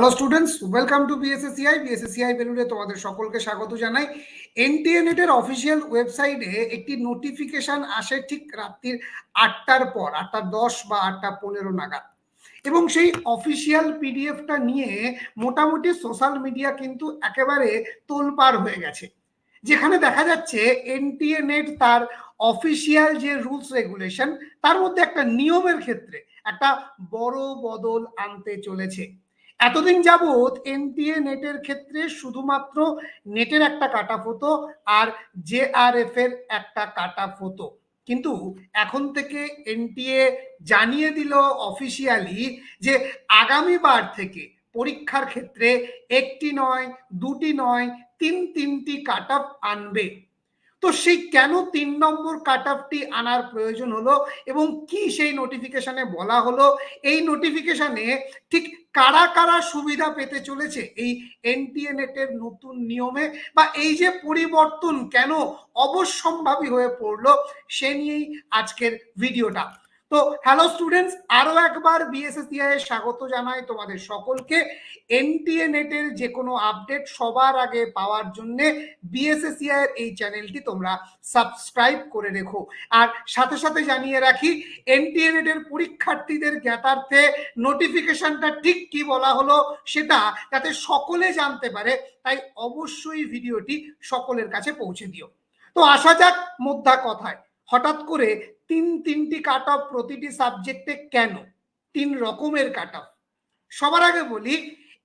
Hello students welcome to BSACI BSACI বেলুড়ে তোমাদের সকলকে স্বাগত জানাই। এনটিএ নেটের অফিসিয়াল ওয়েবসাইটে একটি নোটিফিকেশন আসে ঠিক রাত্রির আটটার পর, আটটা দশ বা আটটা পনেরো নাগাদ। এবং সেই অফিসিয়াল পিডিএফটা নিয়ে মোটামুটি সোশ্যাল মিডিয়া কিন্তু একেবারে তোলপাড় হয়ে গেছে। যেখানে দেখা যাচ্ছে এনটিএ নেট তার অফিসিয়াল যে রুলস রেগুলেশন তার মধ্যে একটা নিয়মের ক্ষেত্রে একটা বড় বদল আনতে চলেছে। এতদিন যাবৎ এনটিএ নেটের ক্ষেত্রে শুধুমাত্র নেটের একটা কাটা ফটো আর জে আর এর একটা কাটা ফটো কিন্তু এখন থেকে এনটিএ জানিয়ে দিল অফিসিয়ালি যে আগামীবার থেকে পরীক্ষার ক্ষেত্রে একটি নয়, দুটি নয়, তিন তিনটি কাট আনবে। তো সেই কেন তিন নম্বর কাট আপটি আনার প্রয়োজন হলো এবং কি সেই নোটিফিকেশনে বলা হলো? এই নোটিফিকেশনে ঠিক কারা কারা সুবিধা পেতে চলেছে এই এনটিএ নেটের নতুন নিয়মে? বা এই যে পরিবর্তন কেন অবশ্যম্ভাবী হয়ে পড়ল, সে নিয়েই আজকের ভিডিওটা তো হ্যালো স্টুডেন্টস আরও একবার বিএসএসিআই এর স্বাগত জানাই তোমাদের সকলকে। এনটিএ নেটের যে কোনো আপডেট সবার আগে পাওয়ার জন্য বিএসএসিআই এর এই চ্যানেলটি তোমরা সাবস্ক্রাইব করে রেখো। আর সাথে সাথে জানিয়ে রাখি এনটিএ নেটের পরীক্ষার্থীদের জ্ঞাতার্থে নোটিফিকেশনটা ঠিক কি বলা হলো সেটা যাতে সকলে জানতে পারে, তাই অবশ্যই ভিডিওটি সকলের কাছে পৌঁছে দিও। তো আসা যাক মোদ্দা কথায়। হঠাৎ করে তিন তিনটি কাট অফ প্রতিটি সাবজেক্টে কেন? তিন রকমের কাট অফ সবার আগে বলি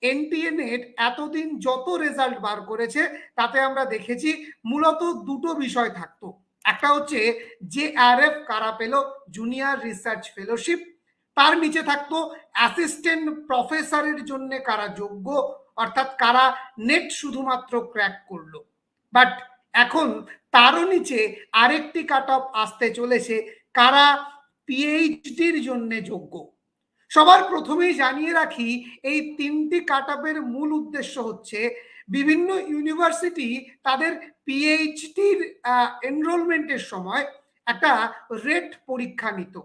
এনটিএ নেট এতদিন যত রেজাল্ট বার করেছে, তাতে আমরা দেখেছি মূলত দুটো বিষয় থাকতো। একটা হচ্ছে যে আর এফ কারা পেল? জুনিয়র রিসার্চ ফেলোশিপ তার নিচে থাকতো অ্যাসিস্ট্যান্ট প্রফেসরের জন্য কারা যোগ্য? অর্থাৎ কারা নেট শুধুমাত্র ক্র্যাক করল। বাট এখন তারও নিচে আরেকটি কাট অফ আসতে চলেছে, কারা পিএইচডির জন্য যোগ্য? সবার প্রথমেই জানিয়ে রাখি, এই তিনটি কাট অফের মূল উদ্দেশ্য হচ্ছে বিভিন্ন ইউনিভার্সিটি তাদের পিএইচডির এনরোলমেন্টের সময় একটা রেট পরীক্ষা নিত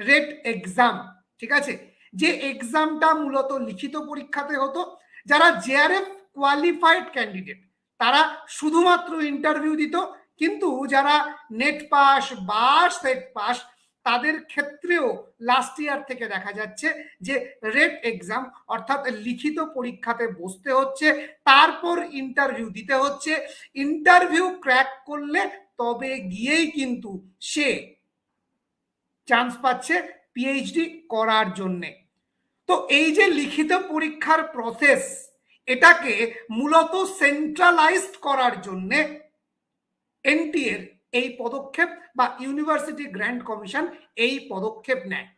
রেট এক্সাম ঠিক আছে? যে এক্সামটা মূলত লিখিত পরীক্ষাতে হতো, যারা জেআরএফ কোয়ালিফাইড ক্যান্ডিডেট তারা শুধুমাত্র ইন্টারভিউ দিত, কিন্তু যারা নেট পাস বা সেট পাস তাদের ক্ষেত্রেও লাস্ট ইয়ার থেকে দেখা যাচ্ছে যে রেট এক্সাম অর্থাৎ লিখিত পরীক্ষাতে বসতে হচ্ছে, তারপর ইন্টারভিউ দিতে হচ্ছে। ইন্টারভিউ ক্র্যাক করলে তবে গিয়েই কিন্তু সে চান্স পাচ্ছে পিএইচডি করার জন্যে। তো এই যে লিখিত পরীক্ষার প্রসেস এটাকে মূলত সেন্ট্রালাইজড করার জন্যে এনটিএর এই পদক্ষেপ বা ইউনিভার্সিটি গ্র্যান্ড কমিশন এই পদক্ষেপ নেয়।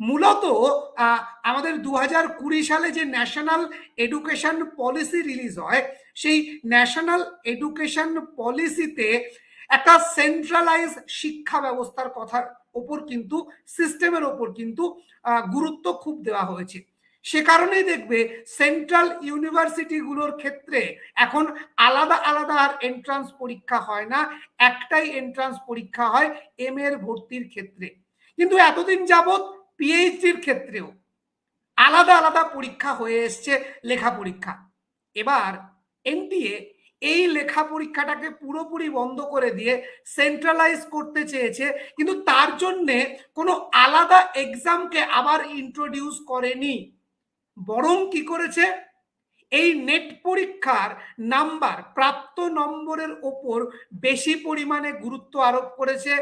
মূলত আমাদের দু হাজার কুড়ি সালে যে ন্যাশনাল এডুকেশন পলিসি রিলিজ হয়, সেই ন্যাশনাল এডুকেশন পলিসিতে একটা সেন্ট্রালাইজ শিক্ষা ব্যবস্থার কথার ওপর কিন্তু সিস্টেমের ওপর কিন্তু গুরুত্ব খুব দেওয়া হয়েছে। সে কারণেই দেখবে সেন্ট্রাল ইউনিভার্সিটিগুলোর ক্ষেত্রে এখন আলাদা আলাদা আর এন্ট্রান্স পরীক্ষা হয় না, একটাই এন্ট্রান্স পরীক্ষা হয় এম এর ভর্তির ক্ষেত্রে। কিন্তু এতদিন যাবৎ পিএইচডির ক্ষেত্রেও আলাদা আলাদা পরীক্ষা হয়ে এসছে লেখা পরীক্ষা। এবার এনটিএ এই লেখা পরীক্ষাটাকে পুরোপুরি বন্ধ করে দিয়ে সেন্ট্রালাইজ করতে চেয়েছে, কিন্তু তার জন্যে কোনো আলাদা এক্সামকে আবার ইন্ট্রোডিউস করেনি। বরং কি করেছে? এই নেট পরীক্ষার নাম্বার প্রাপ্ত নম্বরের ওপর বেশি পরিমাণে গুরুত্ব আরোপ করেছে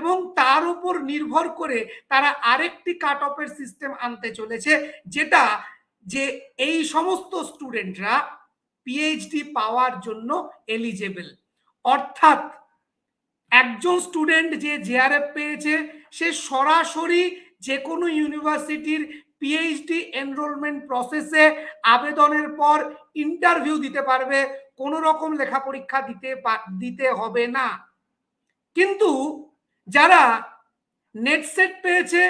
এবং তার উপর নির্ভর করে তারা আরেকটি কাট অফের সিস্টেম আনতে চলেছে, যেটা যে এই সমস্ত স্টুডেন্টরা পিএইচডি পাওয়ার জন্য এলিজেবল অর্থাৎ একজন স্টুডেন্ট যে জেআরএফ পেয়েছে, সে সরাসরি যে কোনো ইউনিভার্সিটির পিএইচডি এনরোলমেন্ট প্রসেসে আবেদনের পর ইন্টারভিউ দিতে পারবে, কোনো রকম লেখা পরীক্ষা দিতে দিতে হবে না। কিন্তু যারা নেট সেট পেয়েছে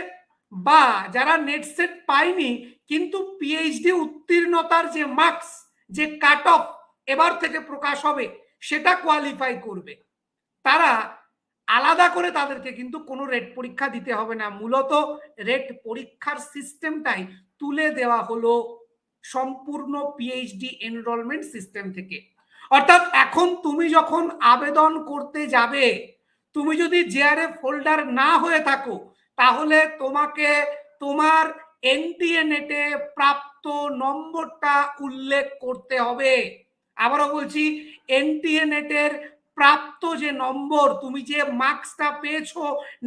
বা যারা নেট সেট পায়নি, কিন্তু পিএইচডি উত্তীর্ণতার যে মার্কস যে কাট অফ এবার থেকে প্রকাশ হবে, সেটা কোয়ালিফাই করবে। তারা আলাদা করে তাদেরকে কিন্তু কোনো রেট পরীক্ষা দিতে হবে না। মূলত রেট পরীক্ষার সিস্টেমটাই তুলে দেওয়া হলো সম্পূর্ণ পিএইচডি এনরোলমেন্ট সিস্টেম থেকে। অর্থাৎ এখন তুমি যখন আবেদন করতে যাবে, তুমি যদি জেআরএফ হোল্ডার না হয়ে থাকো, তাহলে তোমাকে তোমার এনটিএ নেটে প্রাপ্ত নম্বরটা উল্লেখ করতে হবে। আবারও বলছি এনটিএ নেটের প্রাপ্ত যে নম্বর, তুমি যে মার্কসটা পেয়েছ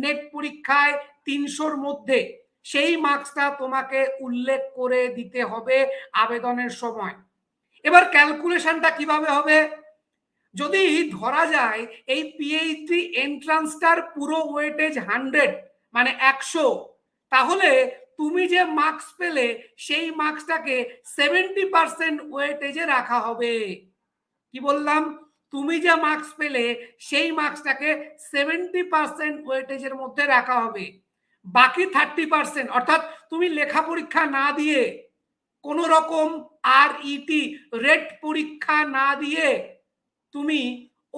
নেট পরীক্ষায় তিনশোর মধ্যে, সেই মার্কসটা তোমাকে উল্লেখ করে দিতে হবে আবেদনের সময়। এবার ক্যালকুলেশনটা কীভাবে হবে? যদি ধরা যায়, এই পিএইচডি এন্ট্রান্সটার পুরো ওয়েটেজ হান্ড্রেড মানে একশো, তাহলে তুমি যে মার্কস পেলে, সেই মার্কসটাকে সেভেন্টি পার্সেন্ট ওয়েটেজে রাখা হবে। কি বললাম? তুমি যে মার্কস পেলে, সেই মার্কসটাকে সেভেন্টি পার্সেন্ট ওয়েটেজের মধ্যে রাখা হবে। বাকি থার্টি পার্সেন্ট অর্থাৎ তুমি লেখা পরীক্ষা না দিয়ে, কোন রকম আর ইটি রেট পরীক্ষা না দিয়ে, তুমি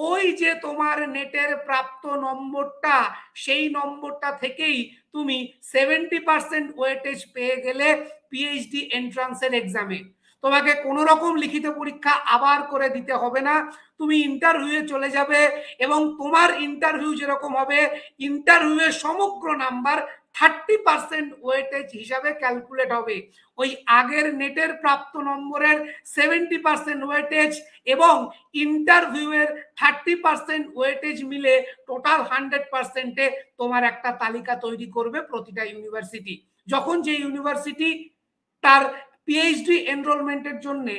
ওই যে তোমার নেটের প্রাপ্ত নম্বরটা, সেই নম্বরটা থেকেই তুমি সেভেন্টি পার্সেন্ট ওয়েটেজ পেয়ে গেলে পিএইচডি এন্ট্রান্সের এক্সামে তোমাকে কোনো রকম লিখিত পরীক্ষা আবার করে দিতে হবে না। তুমি ইন্টারভিউয়ে চলে যাবে এবং তোমার ইন্টারভিউ যেরকম হবে ইন্টারভিউয়ের সমগ্র নাম্বার থার্টি পার্সেন্ট ওয়েটেজ হিসাবে ক্যালকুলেট হবে। ওই আগের নেটের প্রাপ্ত নম্বরের সেভেন্টি পার্সেন্ট ওয়েটেজ এবং ইন্টারভিউয়ের থার্টি পার্সেন্ট ওয়েটেজ মিলে টোটাল হান্ড্রেড পার্সেন্টে তোমার একটা তালিকা তৈরি করবে প্রতিটা ইউনিভার্সিটি যখন যে ইউনিভার্সিটি তার পিএইচডি এনরোলমেন্টের জন্যে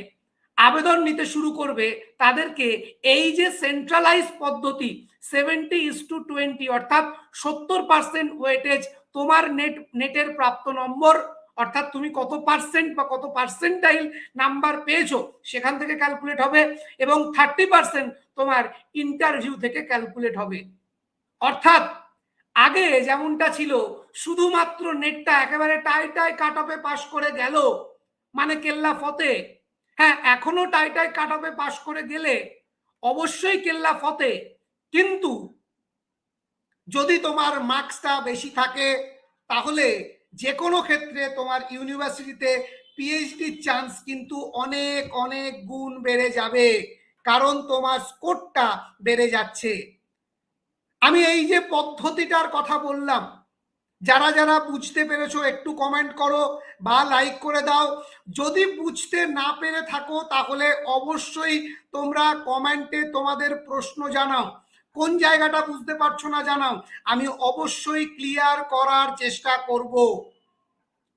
আবেদন নিতে শুরু করবে তাদেরকে এই যে সেন্ট্রালাইজ পদ্ধতি সেভেন্টি ইস টু টোয়েন্টি অর্থাৎ সত্তর পার্সেন্ট ওয়েটেজ তোমার নেট নেটের প্রাপ্ত নম্বর, অর্থাৎ তুমি কত পার্সেন্ট বা কত পার্সেন্টাইল নাম্বার পেয়েছ, সেখান থেকে ক্যালকুলেট হবে এবং থার্টি পার্সেন্ট তোমার ইন্টারভিউ থেকে ক্যালকুলেট হবে। অর্থাৎ আগে যেমনটা ছিল, শুধুমাত্র নেটটা একেবারে টাই টাই কাট অফে পাশ করে গেল মানে কেল্লা ফতে। হ্যাঁ এখনও টাই টাই কাট অফে পাশ করে গেলে অবশ্যই কেল্লা ফতে। কিন্তু যদি তোমার মার্কসটা বেশি থাকে, তাহলে যে কোনো ক্ষেত্রে তোমার ইউনিভার্সিটিতে পিএইচডির চান্স কিন্তু অনেক অনেক গুণ বেড়ে যাবে। কারণ তোমার স্কোরটা বেড়ে যাচ্ছে। আমি এই যে পদ্ধতিটার কথা বললাম যারা যারা বুঝতে পেরেছ, একটু কমেন্ট করো বা লাইক করে দাও। যদি বুঝতে না পেরে থাকো, তাহলে অবশ্যই তোমরা কমেন্টে তোমাদের প্রশ্ন জানাও। কোন জায়গাটা বুঝতে পারছ না জানাও। আমি অবশ্যই ক্লিয়ার করার চেষ্টা করব।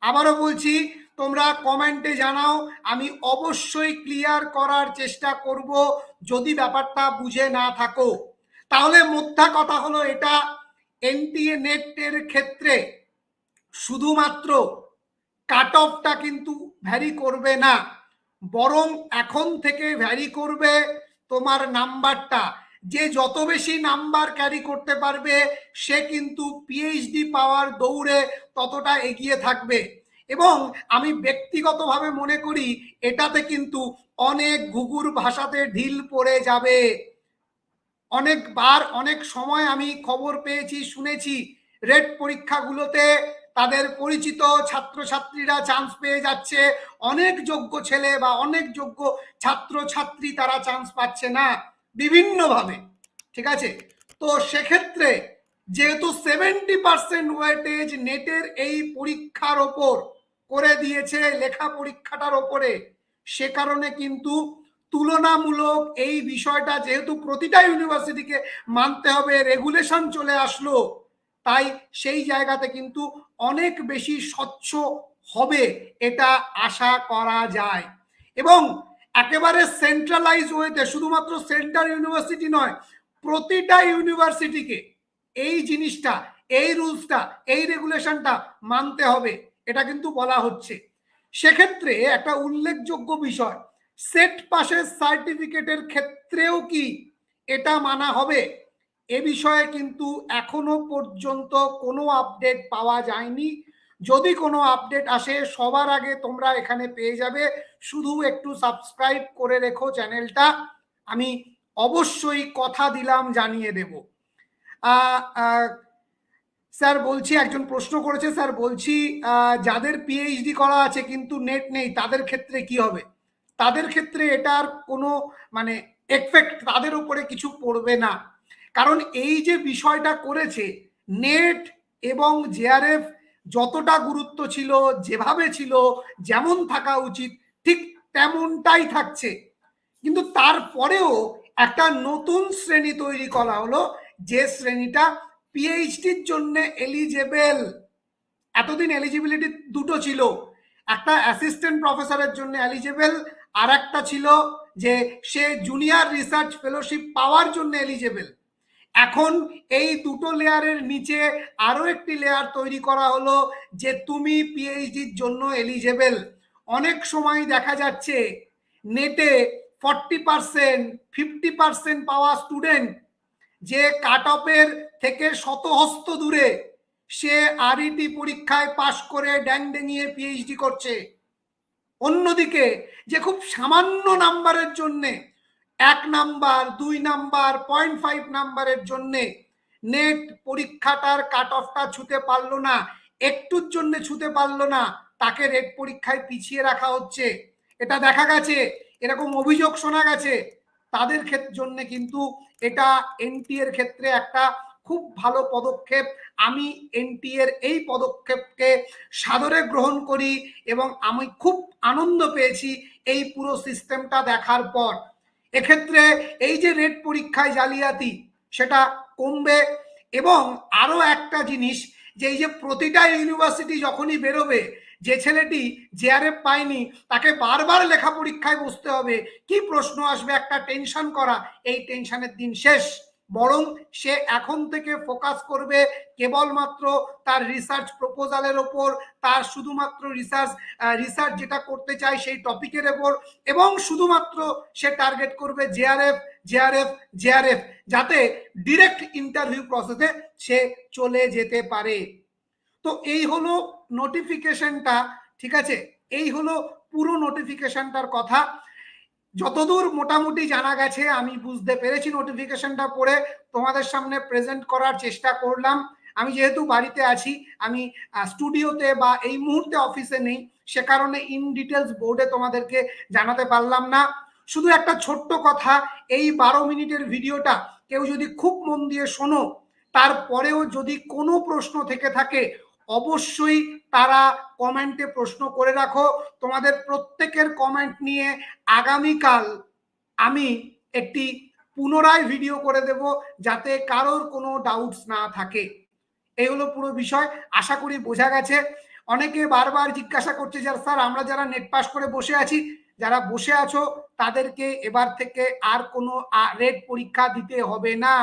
আবারও বলছি, তোমরা কমেন্টে জানাও। আমি অবশ্যই ক্লিয়ার করার চেষ্টা করব, যদি ব্যাপারটা বুঝে না থাকো। তাহলে মোদ্দা কথা হলো এটা এনটিএ নেটের ক্ষেত্রে শুধুমাত্র কাট অফটা কিন্তু ভ্যারি করবে না, বরং এখন থেকে ভ্যারি করবে তোমার নাম্বারটা। যে যত বেশি নাম্বার ক্যারি করতে পারবে, সে কিন্তু পিএইচডি পাওয়ার দৌড়ে ততটা এগিয়ে থাকবে। এবং আমি ব্যক্তিগতভাবে মনে করি, এটাতে কিন্তু অনেক ঘুঘুর ভাষাতে ঢিল পড়ে যাবে। অনেকবার, অনেক সময় আমি খবর পেয়েছি, শুনেছি। রেড পরীক্ষাগুলোতে তাদের পরিচিত ছাত্রছাত্রীরা চান্স পেয়ে যাচ্ছে। অনেক যোগ্য ছেলে বা অনেক যোগ্য ছাত্র ছাত্রী তারা চান্স পাচ্ছে না বিভিন্নভাবে, ঠিক আছে? তো সেক্ষেত্রে যেহেতু সেভেন্টি পার্সেন্ট ওয়েটেজ নেটের এই পরীক্ষার ওপর করে দিয়েছে, লেখা পরীক্ষাটার ওপরে, সে কারণে কিন্তু তুলনামূলক এই বিষয়টা যেহেতু প্রতিটা ইউনিভার্সিটিকে মানতে হবে, রেগুলেশন চলে আসলো, তাই সেই জায়গাতে কিন্তু অনেক বেশি স্বচ্ছ হবে এটা আশা করা যায়। এবং একেবারে সেন্ট্রালাইজ ওয়েতে শুধুমাত্র সেন্ট্রাল ইউনিভার্সিটি নয়, প্রতিটা ইউনিভার্সিটিকে এই জিনিসটা, এই রুলসটা, এই রেগুলেশনটা মানতে হবে, এটা কিন্তু বলা হচ্ছে। সেক্ষেত্রে একটা উল্লেখযোগ্য বিষয় সেট পাশের সার্টিফিকেটের ক্ষেত্রেও কি এটা মানা হবে? এ বিষয়ে কিন্তু এখনও পর্যন্ত কোনো আপডেট পাওয়া যায়নি। যদি কোনো আপডেট আসে, সবার আগে তোমরা এখানে পেয়ে যাবে। শুধু একটু সাবস্ক্রাইব করে রেখো চ্যানেলটা। আমি অবশ্যই কথা দিলাম, জানিয়ে দেব। স্যার বলছি, একজন প্রশ্ন করেছে, স্যার বলছি যাদের পিএইচডি করা আছে কিন্তু নেট নেই, তাদের ক্ষেত্রে কি হবে? তাদের ক্ষেত্রে এটার কোনো মানে এফেক্ট তাদের উপরে কিছু পড়বে না। কারণ এই যে বিষয়টা করেছে নেট এবং জেআরএফ যতটা গুরুত্ব ছিল, যেভাবে ছিল, যেমন থাকা উচিত, ঠিক তেমনটাই থাকছে। কিন্তু তারপরেও একটা নতুন শ্রেণি তৈরি করা হলো, যে শ্রেণীটা পিএইচডির জন্য এলিজেবেল এতদিন এলিজিবিলিটি দুটো ছিল। একটা অ্যাসিস্ট্যান্ট প্রফেসরের জন্য এলিজেবল আর একটা ছিল যে সে জুনিয়র রিসার্চ ফেলোশিপ পাওয়ার জন্য এলিজেবল এখন এই দুটো লেয়ারের নিচে আরও একটি লেয়ার তৈরি করা হলো যে তুমি পিএইচডির জন্য এলিজেবল অনেক সময় দেখা যাচ্ছে নেটে ফর্টি পার্সেন্ট ফিফটি পার্সেন্ট পাওয়া স্টুডেন্ট যে কাট অফের থেকে শতহস্ত দূরে সে আরইটি পরীক্ষায় পাশ করে ড্যাং ডেঙিয়ে পিএইচডি করছে। অন্যদিকে যে খুব সামান্য নাম্বারের জন্যে, এক নাম্বার, দুই নাম্বার পয়েন্ট ফাইভ নাম্বারের জন্যে নেট পরীক্ষাটার কাট অফটা ছুতে পারল না, একটুর জন্য ছুতে পারল না, তাকে রেট পরীক্ষায় পিছিয়ে রাখা হচ্ছে। এটা দেখা গেছে, এরকম অভিযোগ শোনা গেছে। তাদের জন্য কিন্তু এটা এনটি এর ক্ষেত্রে একটা খুব ভালো পদক্ষেপ। আমি এনটি এর এই পদক্ষেপকে সাদরে গ্রহণ করি এবং আমি খুব আনন্দ পেয়েছি এই পুরো সিস্টেমটা দেখার পর। এক্ষেত্রে এই যে রেট পরীক্ষায় জালিয়াতি, সেটা কমবে এবং আরও একটা জিনিস, যে এই যে প্রতিটা ইউনিভার্সিটি যখনই বেরোবে, যে ছেলেটি জেআরএফ পায়নি, তাকে বারবার লেখা পরীক্ষায় বসতে হবে। কি প্রশ্ন আসবে? একটা টেনশন করা, এই টেনশনের দিন শেষ। বরং সে এখন থেকে ফোকাস করবে কেবলমাত্র তার রিসার্চ প্রপোজালের ওপর, তার শুধুমাত্র রিসার্চ রিসার্চ যেটা করতে চায় সেই টপিকের ওপর এবং শুধুমাত্র সে টার্গেট করবে জেআরএফ জেআরএফ জেআরএফ যাতে ডিরেক্ট ইন্টারভিউ প্রসেসে সে চলে যেতে পারে। তো এই হলো নোটিফিকেশনটা ঠিক আছে? এই হলো পুরো নোটিফিকেশনটার কথা। যতদূর মোটামুটি জানা গেছে, আমি বুঝতে পেরেছি নোটিফিকেশনটা পড়ে তোমাদের সামনে প্রেজেন্ট করার চেষ্টা করলাম। আমি যেহেতু বাড়িতে আছি, আমি স্টুডিওতে বা এই মুহূর্তে অফিসে নেই, সে কারণে ইন ডিটেলস বোর্ডে তোমাদেরকে জানাতে পারলাম না। শুধু একটা ছোট্ট কথা, এই বারো মিনিটের ভিডিওটা কেউ যদি খুব মন দিয়ে শোনো, তারপরেও যদি কোনো প্রশ্ন থেকে থাকে অবশ্যই তারা কমেন্টে প্রশ্ন করে রাখো। তোমাদের প্রত্যেকের কমেন্ট নিয়ে আগামীকাল আমি একটি পুনরায় ভিডিও করে দেব যাতে কারোর কোনো ডাউটস না থাকে। এই হলো পুরো বিষয়, আশা করি বোঝা গেছে। অনেকে বারবার জিজ্ঞাসা করছে যে, স্যার, আমরা যারা নেট পাস করে বসে আছি, যারা বসে আছো, তাদেরকে এবার থেকে আর কোনো রেড পরীক্ষা দিতে হবে না।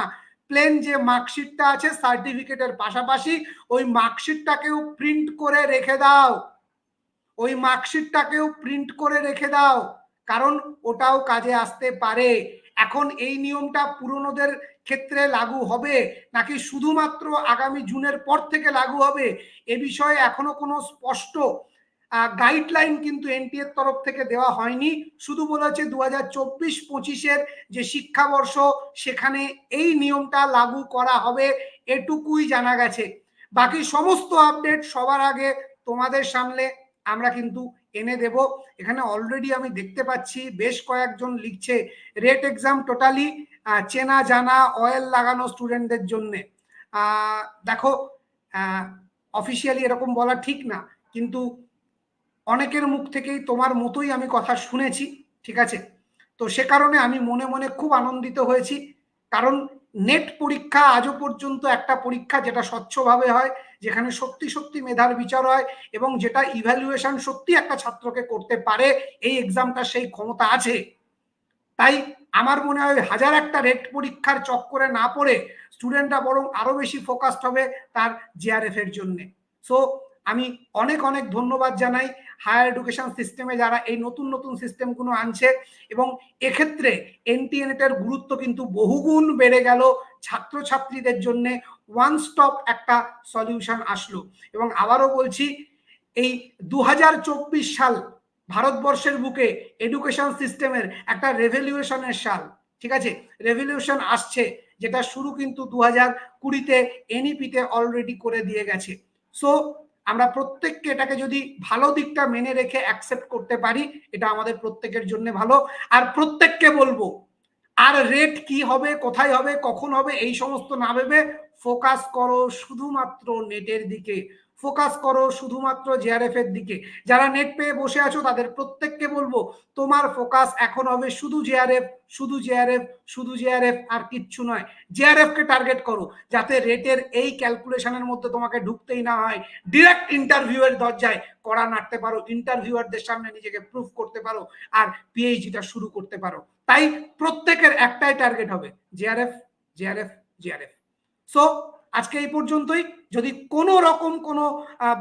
প্লেন যে মার্কশিটটা আছে সার্টিফিকেটের পাশাপাশি ওই মার্কশিটটাকেও প্রিন্ট করে রেখে দাও। ওই মার্কশিটটাকেও প্রিন্ট করে রেখে দাও, কারণ ওটাও কাজে আসতে পারে। এখন এই নিয়মটা পুরনোদের ক্ষেত্রে লাগু হবে, নাকি শুধুমাত্র আগামী জুনের পর থেকে লাগু হবে? এ বিষয়ে এখনও কোনো স্পষ্ট গাইডলাইন কিন্তু এনটিএর তরফ থেকে দেওয়া হয়নি। শুধু বলেছে দু হাজার চব্বিশ পঁচিশের যে শিক্ষাবর্ষ, সেখানে এই নিয়মটা লাগু করা হবে এটুকুই জানা গেছে। বাকি সমস্ত আপডেট সবার আগে তোমাদের সামনে আমরা কিন্তু এনে দেব। এখানে অলরেডি আমি দেখতে পাচ্ছি বেশ কয়েকজন লিখছে রেট এক্সাম টোটালি চেনা, জানা অয়েল লাগানো স্টুডেন্টদের জন্য। দেখো অফিসিয়ালি এরকম বলা ঠিক না, কিন্তু অনেকের মুখ থেকেই তোমার মতোই আমি কথা শুনেছি, ঠিক আছে? তো সে কারণে আমি মনে মনে খুব আনন্দিত হয়েছি, কারণ নেট পরীক্ষা আজও পর্যন্ত একটা পরীক্ষা যেটা স্বচ্ছভাবে হয়, যেখানে সত্যি সত্যি মেধার বিচার হয় এবং যেটা ইভ্যালুয়েশন সত্যি একটা ছাত্রকে করতে পারে, এই এক্সামটা সেই ক্ষমতা আছে। তাই আমার মনে হয় হাজার একটা রেট পরীক্ষার চক্করে না পড়ে স্টুডেন্টরা বরং আরও বেশি ফোকাসড হবে তার জিআরএফ এর জন্যে। সো আমি অনেক অনেক ধন্যবাদ জানাই হায়ার এডুকেশন সিস্টেমে যারা এই নতুন নতুন সিস্টেমগুলো আনছে এবং এক্ষেত্রে এনটিএনএটের গুরুত্ব কিন্তু বহুগুণ বেড়ে গেল ছাত্রছাত্রীদের জন্য ওয়ান স্টপ একটা সলিউশন আসলো। এবং আবারও বলছি, এই দু হাজার চব্বিশ সাল ভারতবর্ষের বুকে এডুকেশন সিস্টেমের একটা রেভলিউশনের সাল, ঠিক আছে? রেভলিউশন আসছে, যেটা শুরু কিন্তু দু হাজার কুড়িতে এনইপিতে অলরেডি করে দিয়ে গেছে। সো আমরা প্রত্যেককে এটাকে যদি ভালো দিকটা মেনে রেখে অ্যাকসেপ্ট করতে পারি, এটা আমাদের প্রত্যেকের জন্য ভালো। আর প্রত্যেককে বলব, আর রেট কি হবে, কোথায় হবে, কখন হবে, এই সমস্ত না ভেবে ফোকাস করো শুধুমাত্র নেটের দিকে। ফোকাস করো শুধুমাত্র জেআরএফ এর দিকে। যারা নেট পেয়ে বসে আছো, তাদের প্রত্যেককে বলব, তোমার ফোকাস এখন হবে শুধু জেআরএফ শুধু জেআরএফ শুধু জেআরএফ আর কিচ্ছু নয়। জেআরএফ কে টার্গেট করো, যাতে রেটের এই ক্যালকুলেশনের মধ্যে তোমাকে ঢুকতেই না হয়। ডিরেক্ট ইন্টারভিউ এর দরজায় করা নাড়তে পারো ইন্টারভিউয়ারদের সামনে নিজেকে প্রুফ করতে পারো, আর পিএইচডিটা শুরু করতে পারো। তাই প্রত্যেকের একটাই টার্গেট হবে জেআরএফ জেআরএফ জেআরএফ সো আজকে এই পর্যন্তই। যদি কোনো রকম কোনো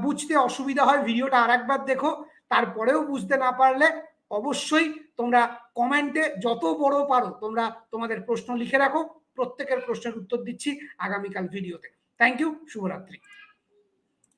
বুঝতে অসুবিধা হয়, ভিডিওটা আর একবার দেখো, তারপরেও বুঝতে না পারলে অবশ্যই তোমরা কমেন্টে যত বড় পারো, তোমরা তোমাদের প্রশ্ন লিখে রাখো। প্রত্যেকের প্রশ্নের উত্তর দিচ্ছি আগামীকাল ভিডিওতে। থ্যাংক ইউ শুভরাত্রি।